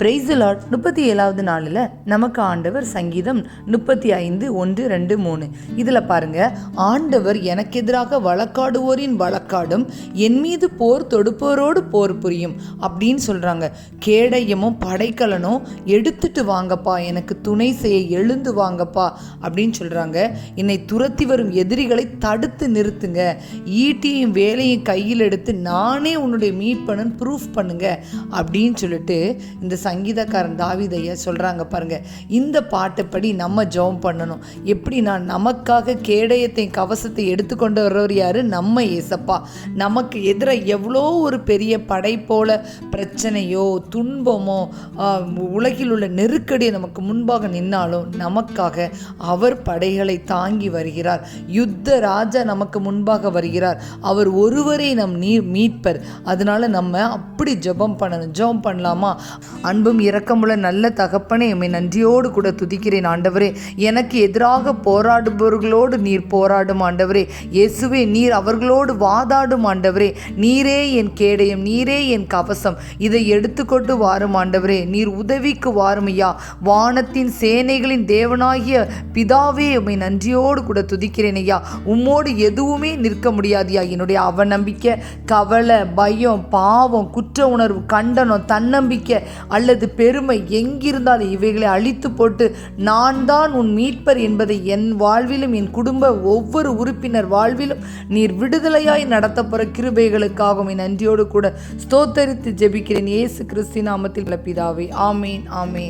பிரைசலாட் முப்பத்தி ஏழாவது நாளில் நமக்கு ஆண்டவர் சங்கீதம் முப்பத்தி ஐந்து ஒன்று ரெண்டு மூணு. இதில் பாருங்க ஆண்டவர் எனக்கு எதிராக வழக்காடுவோரின் வழக்காடும் என் மீது போர் தொடுப்போரோடு போர் புரியும் அப்படின்னு சொல்கிறாங்க கேடயமும் படைக்கலனும் எடுத்துட்டு வாங்கப்பா எனக்கு துணை செய்ய எழுந்து வாங்கப்பா அப்படின்னு சொல்கிறாங்க என்னை துரத்தி வரும் எதிரிகளை தடுத்து நிறுத்துங்க. ஈட்டியும் வேலையும் கையில் எடுத்து நானே உன்னுடைய மீட்பனன் ப்ரூஃப் பண்ணுங்க அப்படின்னு சொல்லிட்டு இந்த சங்கீதக்காரன் தாவிதைய சொல்கிறாங்க பாருங்க இந்த பாட்டுப்படி நம்ம ஜெபம் பண்ணணும். எப்படின்னா நமக்காக கேடயத்தை கவசத்தை எடுத்துக்கொண்டு வர்றவர் யார்? நம்ம ஏசப்பா. நமக்கு எதிராக எவ்வளோ ஒரு பெரிய படை போல பிரச்சனையோ துன்பமோ உலகில் உள்ள நெருக்கடியை நமக்கு முன்பாக நின்னாலும் நமக்காக அவர் படைகளை தாங்கி வருகிறார். யுத்த ராஜா நமக்கு முன்பாக வருகிறார். அவர் ஒருவரை நம் நீ மீட்பர். அதனால நம்ம அப்படி ஜெபம் பண்ணணும். ஜெபம் பண்ணலாமா? அன்பும் இரக்கமுள்ள நல்ல தகப்பனே எம்மை நன்றியோடு கூட துதிக்கிறேன் ஆண்டவரே. எனக்கு எதிராக போராடுபவர்களோடு நீர் போராடும் ஆண்டவரே. இயேசுவே நீர் அவர்களோடு வாதாடும் ஆண்டவரே. நீரே என் கேடயம் நீரே என் கவசம். இதை எடுத்துக்கொண்டு வாரும் ஆண்டவரே. நீர் உதவிக்கு வாரும் ஐயா. வானத்தின் சேனைகளின் தேவனாகிய பிதாவே எம்மை நன்றியோடு கூட துதிக்கிறேன் ஐயா. உம்மோடு எதுவுமே நிற்க முடியாதியா என்னுடைய அவநம்பிக்கை கவலை பயம் பாவம் குற்ற உணர்வு கண்டனம் தன்னம்பிக்கை அல்ல அல்லது பெருமை எங்கிருந்தாலும் இவைகளை அழித்து போட்டு நான் தான் உன் மீட்பர் என்பதை என் வாழ்விலும் என் குடும்ப ஒவ்வொரு உறுப்பினர் வாழ்விலும் நீர் விடுதலையாய் நடத்தப்போகிற கிருபைகளுக்காகவும் என் நன்றியோடு கூட ஸ்தோத்தரித்து ஜெபிக்கிறேன். இயேசு கிறிஸ்தி நாமத்தில் பிதாவே. ஆமேன் ஆமேன்.